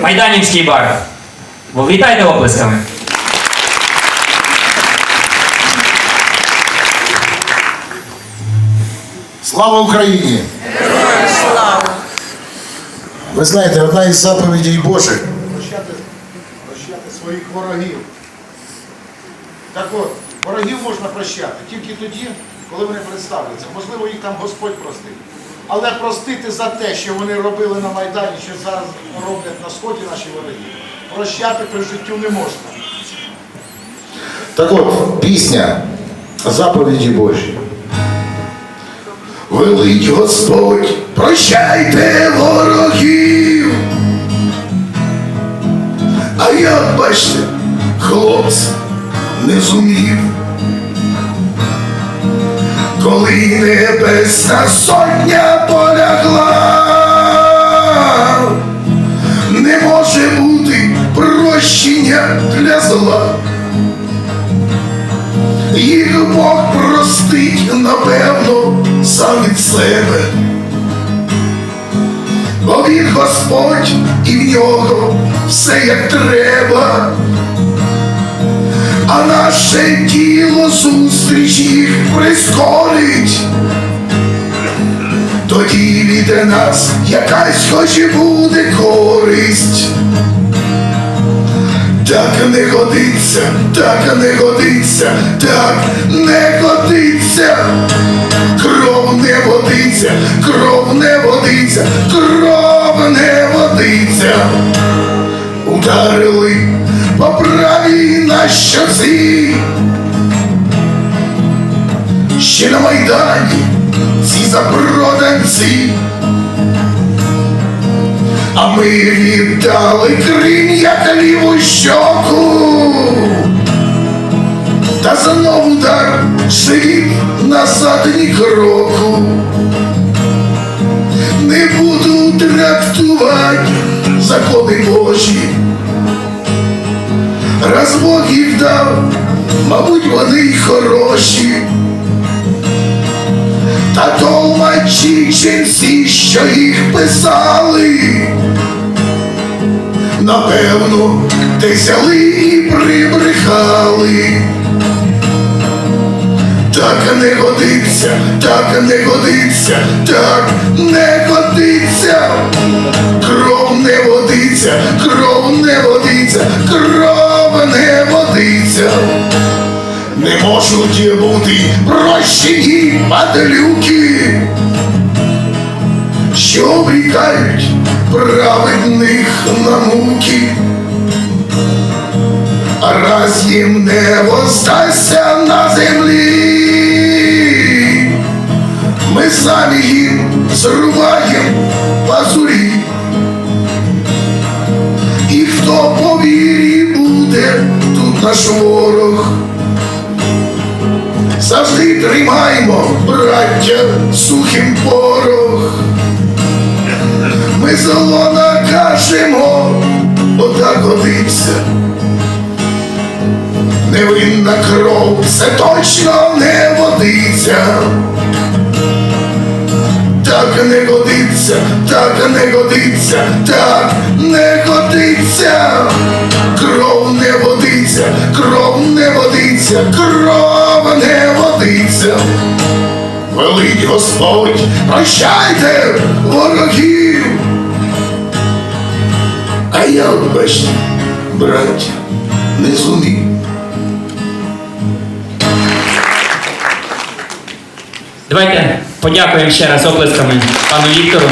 Майданівський бар. Вітайте оплесками. Слава Україні! Слава! Ви знаєте, одна із заповідей Божих прощати, прощати своїх ворогів. Так от, ворогів можна прощати тільки тоді, коли вони представляться. Можливо, їх там Господь простить. Але простити за те, що вони робили на Майдані, що зараз роблять на сході наші вороги, прощати при життю не можна. Так от, пісня заповіді Божі. Велить Господь, прощайте ворогів. А я, бачите, хлопці, не зумів. Коли небесна сотня полягла, не може бути прощення для зла. Їх Бог простить, напевно, сам від себе. Бо він Господь і в нього все як треба. А наше тіло зустріч їх прискорить. Тоді від нас якась хоч і буде користь. Так не годиться, так не годиться, так не годиться. Кров не водиться, кров не водиться, кров не водиться. Ударили по правій на. Ще на Майдані ці запроданці. А ми віддали Крим як ліву щоку. Та знов удар живіт назад ні кроку. Не буду трактувати закони Божі. Раз Бог їх дав, мабуть, вони й хороші. Та толмачі ченці, що їх писали, напевно, те взяли і прибрехали. Так не годиться, так не годиться, так не годиться. Можуть бути прощені падлюки, що обрікають праведних на муки. Раз їм не воздасться на землі, ми самі їм зрубаємо пазурі. І хто по вірі буде тут наш ворог. Ми зло накажемо, отак годиться. Невинна кров, це точно не водиться. Так не годиться, так не годиться, так не годиться. Кров не водиться, кров не водиться, кров не водиться. Велить Господь, прощайте ворогів. Я, бачите, браття, не зумів. Давайте подякуємо ще раз оплесками пану Віктору.